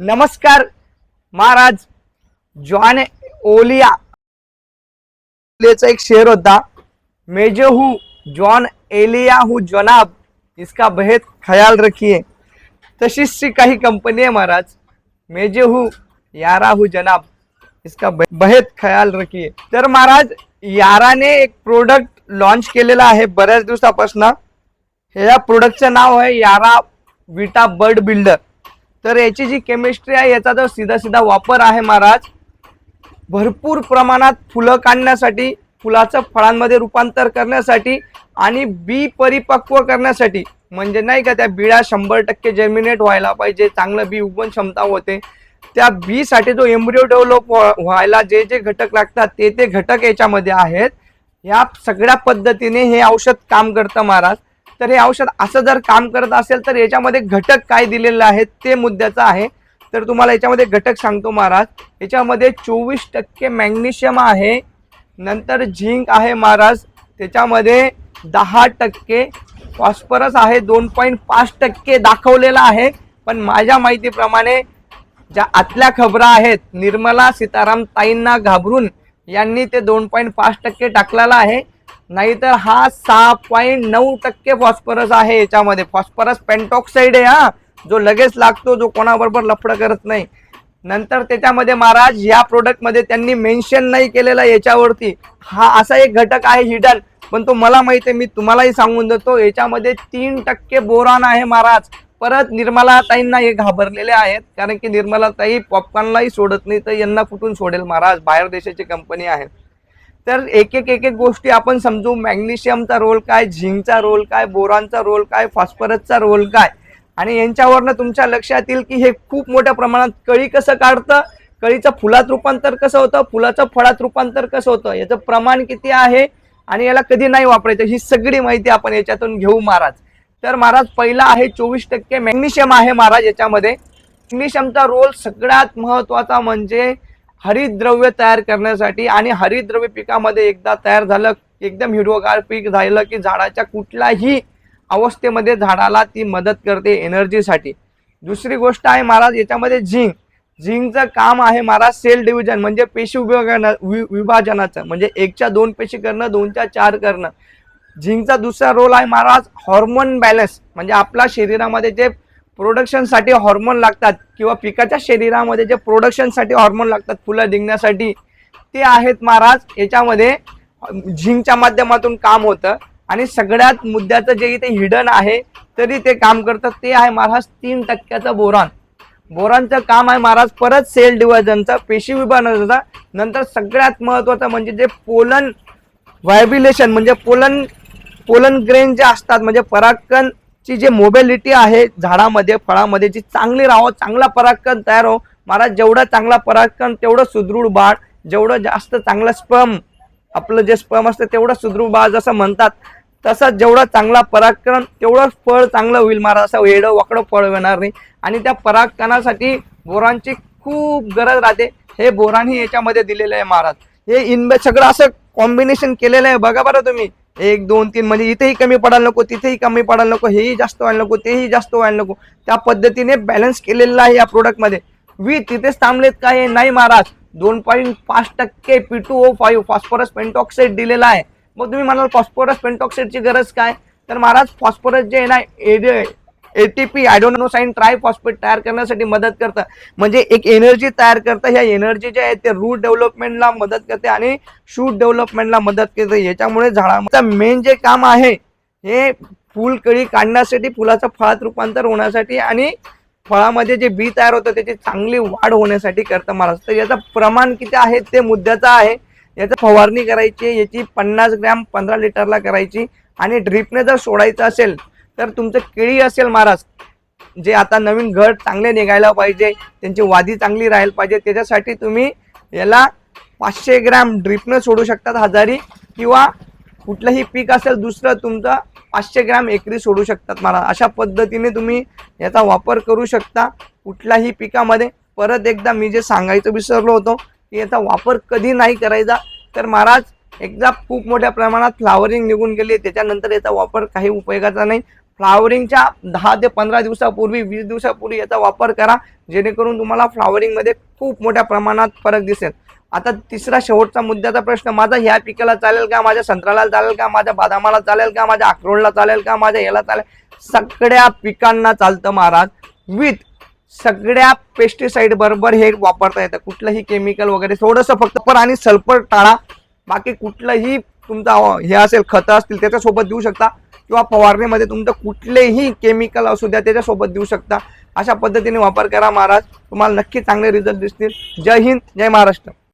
नमस्कार महाराज जॉन ओलिया ओलियाचा एक शेर होता. मेजो हूँ जॉन एलिया हूँ जनाब इसका बेहद ख्याल रखिए. तशीच काही कंपनी आहे महाराज. मेजे हू यारा हू जनाब इसका बहेत बेहद ख्याल रखिए. तर महाराज याराने एक प्रोडक्ट लॉन्च केलेला आहे बऱ्याच दिवसापासून. ह्या प्रोडक्टचं नाव आहे यारा विटा बर्ड बिल्डर. तर याची जी केमिस्ट्री आहे याचा जो सीधा सीधा वापर आहे महाराज. भरपूर प्रमाणात फुलं काढण्यासाठी फुलाचं फळांमध्ये रूपांतर करण्यासाठी आणि बी परिपक्व करण्यासाठी. म्हणजे नाही का त्या बिळा शंभर टक्के जर्मिनेट व्हायला पाहिजे चांगलं बी उगवण क्षमता होते. त्या बी साठी जो एम्ब्रिओ डेव्हलप व्हायला जे जे घटक लागतात ते ते घटक याच्यामध्ये आहेत. ह्या सगळ्या पद्धतीने हे औषध काम करतं महाराज. तर हे औषध असं जर काम करत असेल तर याच्यामध्ये घटक काय दिलेलं आहे ते मुद्द्याचं आहे. तर तुम्हाला याच्यामध्ये घटक सांगतो महाराज. याच्यामध्ये चोवीस टक्के मॅग्नेशियम आहे. नंतर झिंक आहे महाराज. त्याच्यामध्ये दहा टक्के फॉस्फरस आहे. दोन पॉईंट पाच टक्के दाखवलेला आहे. पण माझ्या माहितीप्रमाणे ज्या आतल्या खबरा आहेत निर्मला सीताराम ताईंना घाबरून यांनी ते दोन पॉईंट पाच टक्के टाकलेला आहे. नाहीतर हा सहा पॉईंट नऊ टक्के फॉस्फरस आहे याच्यामध्ये. फॉस्फरस पेंटॉक्साईड आहे हा. जो लगेच लागतो जो कोणाबरोबर लफडं करत नाही. नंतर त्याच्यामध्ये महाराज या प्रोडक्टमध्ये त्यांनी मेन्शन नाही केलेलं याच्यावरती. हा असा एक घटक आहे हिडन पण तो मला माहिती आहे मी तुम्हालाही सांगून देतो. याच्यामध्ये तीन टक्के बोरान आहे महाराज. परत निर्मला ताईंना हे घाबरलेले आहेत. कारण की निर्मला ताई पॉपकॉर्नलाही सोडत नाही तर यांना कुठून सोडेल महाराज? बाहेर देशाची कंपनी आहे. तर एक एक एक एक गोष्टी आपण समजू. मॅग्नेशियमचा रोल काय झिंकचा रोल काय बोरांचा रोल काय फॉस्फरसचा रोल काय? आणि यांच्यावरनं तुमच्या लक्षात येईल की हे खूप मोठ्या प्रमाणात कळी कसं काढतं? कळीचं फुलात रूपांतर कसं होतं? फुलाचं फळात रूपांतर कसं होतं? याचं प्रमाण किती आहे? आणि याला कधी नाही वापरायचं? ही सगळी माहिती आपण याच्यातून घेऊ महाराज. तर महाराज पहिला आहे चोवीस टक्के मॅग्नेशियम आहे महाराज याच्यामध्ये. मॅग्नेशियमचा रोल सगळ्यात महत्त्वाचा म्हणजे हरितद्रव्य तयार करण्यासाठी आणि हरितद्रव्य पिकामध्ये एकदा तयार झालं एकदम हिरवगार पीक झालं की झाडाच्या कुठल्याही अवस्थेमध्ये झाडाला ती मदत करते एनर्जीसाठी दुसरी गोष्ट आहे महाराज याच्यामध्ये झिंक. झिंकचं काम आहे महाराज सेल डिव्हिजन म्हणजे पेशी विभागना वि- विभाजनाचं. म्हणजे एकच्या दोन पेशी करणं दोनच्या चार करणं. झिंकचा दुसरा रोल आहे महाराज हॉर्मोन बॅलन्स म्हणजे आपल्या शरीरामध्ये जे प्रोडक्शनसाठी हॉर्मोन लागतात किंवा पिकाच्या शरीरामध्ये जे प्रोडक्शनसाठी हॉर्मोन लागतात फुलं निघण्यासाठी ते आहेत महाराज याच्यामध्ये झिंकच्या माध्यमातून काम होतं. आणि सगळ्यात मुद्द्याचं जे इथे हिडन आहे तरी ते काम करतं ते आहे महाराज तीन टक्क्याचं बोरान. बोरांचं काम आहे महाराज परत सेल डिव्हिजनचं पेशी विभाजनाचा. नंतर सगळ्यात महत्वाचं म्हणजे जे पोलन व्हायबिलेशन म्हणजे पोलन पोलन ग्रेन जे असतात म्हणजे ची जे मोबिलिटी आहे झाडामध्ये फळामध्ये जी चांगली राहो चांगला परागकण तयार हो. महाराज जेवढा चांगला परागकण तेवढं सुदृढ बाळ जेवढं जास्त चांगलं स्पम आपलं जे स्पम असतं तेवढं सुदृढ बाळ जसं म्हणतात तसं जेवढा चांगला परागकण तेवढं फळ चांगलं होईल महाराज. असं वेडं वाकडं फळ येणार नाही. आणि त्या परागकणासाठी बोरांची खूप गरज राहते. हे बोरांनी याच्यामध्ये दिलेलं आहे महाराज. हे इनबे सगळं असं कॉम्बिनेशन केलेलं आहे. बघा बरं तुम्ही. एक दोन तीन म्हणजे इथेही कमी पडायला नको तिथेही कमी पडायला नको हेही जास्त व्हायला नको तेही जास्त व्हायला नको. त्या पद्धतीने बॅलन्स केलेलं आहे या प्रोडक्टमध्ये वी तिथेच थांबलेत काय हे नाही महाराज? दोन पॉईंट पाच टक्के P two O five phosphorus pentoxide दिलेला आहे. मग तुम्ही म्हणाल फॉस्फरस पेंटॉक्साईडची गरज काय? तर महाराज फॉस्फरस जे आहे ना एटीपी आयडोनोसाईन ट्राय फॉस्फेट तयार करण्यासाठी मदत करतं. म्हणजे एक एनर्जी तयार करतं. ह्या एनर्जी जे आहे ते रूट डेव्हलपमेंटला मदत करते आणि शूट डेव्हलपमेंटला मदत करते. याच्यामुळे झाडाचं मेन जे काम आहे हे फुल कळी काढण्यासाठी फुलाचं फळात रूपांतर होण्यासाठी आणि फळामध्ये जे बी तयार होतं त्याची चांगली वाढ होण्यासाठी करतं महाराज. तर याचं प्रमाण किती आहे ते मुद्द्याचं आहे. याचं फवारणी करायची याची पन्नास ग्रॅम पंधरा लिटरला करायची आणि ड्रिपने जर सोडायचं असेल तर तुमचं केळी असेल महाराज जे आता नवीन घड चांगले निघायला पाहिजे त्यांची वादी चांगली राहायला पाहिजे त्याच्यासाठी तुम्ही याला पाचशे ग्रॅम ड्रिपनं सोडू शकतात हजारी किंवा कुठलंही पीक असेल दुसरं तुमचं पाचशे ग्रॅम एकरी सोडू शकतात महाराज. अशा पद्धतीने तुम्ही याचा वापर करू शकता कुठल्याही पिकामध्ये. परत एकदा मी जे सांगायचं विसरलो होतो की याचा वापर कधी नाही करायचा. तर महाराज एकदा खूप मोठ्या प्रमाणात फ्लावरिंग निघून गेली त्याच्यानंतर याचा वापर काही उपयोगाचा नाही. फ्लावरिंगच्या दहा ते पंधरा दिवसापूर्वी वीस दिवसापूर्वी याचा वापर करा जेणेकरून तुम्हाला फ्लावरिंगमध्ये खूप मोठ्या प्रमाणात फरक दिसेल. आता तिसरा शेवटचा मुद्द्याचा प्रश्न माझा ह्या पिकाला चालेल का? माझ्या संत्र्याला चालेल का? माझ्या बदामाला चालेल का? माझ्या अक्रोडला चालेल का? माझ्या याला चालेल? सगळ्या पिकांना चालतं महाराज. विथ सगळ्या पेस्टिसाइड बरोबर हे वापरता येतं. कुठलंही केमिकल वगैरे थोडंसं फक्त पर आणि सल्फर टाळा. बाकी कुठलंही तुमचा हे असेल खतं असतील त्याच्यासोबत देऊ शकता. किंवा फवारणीमध्ये तुमचं कुठलेही केमिकल असू द्या त्याच्यासोबत देऊ शकता. अशा पद्धतीने वापर करा महाराज. तुम्हाला नक्की चांगले रिझल्ट दिसतील. जय हिंद जय महाराष्ट्र.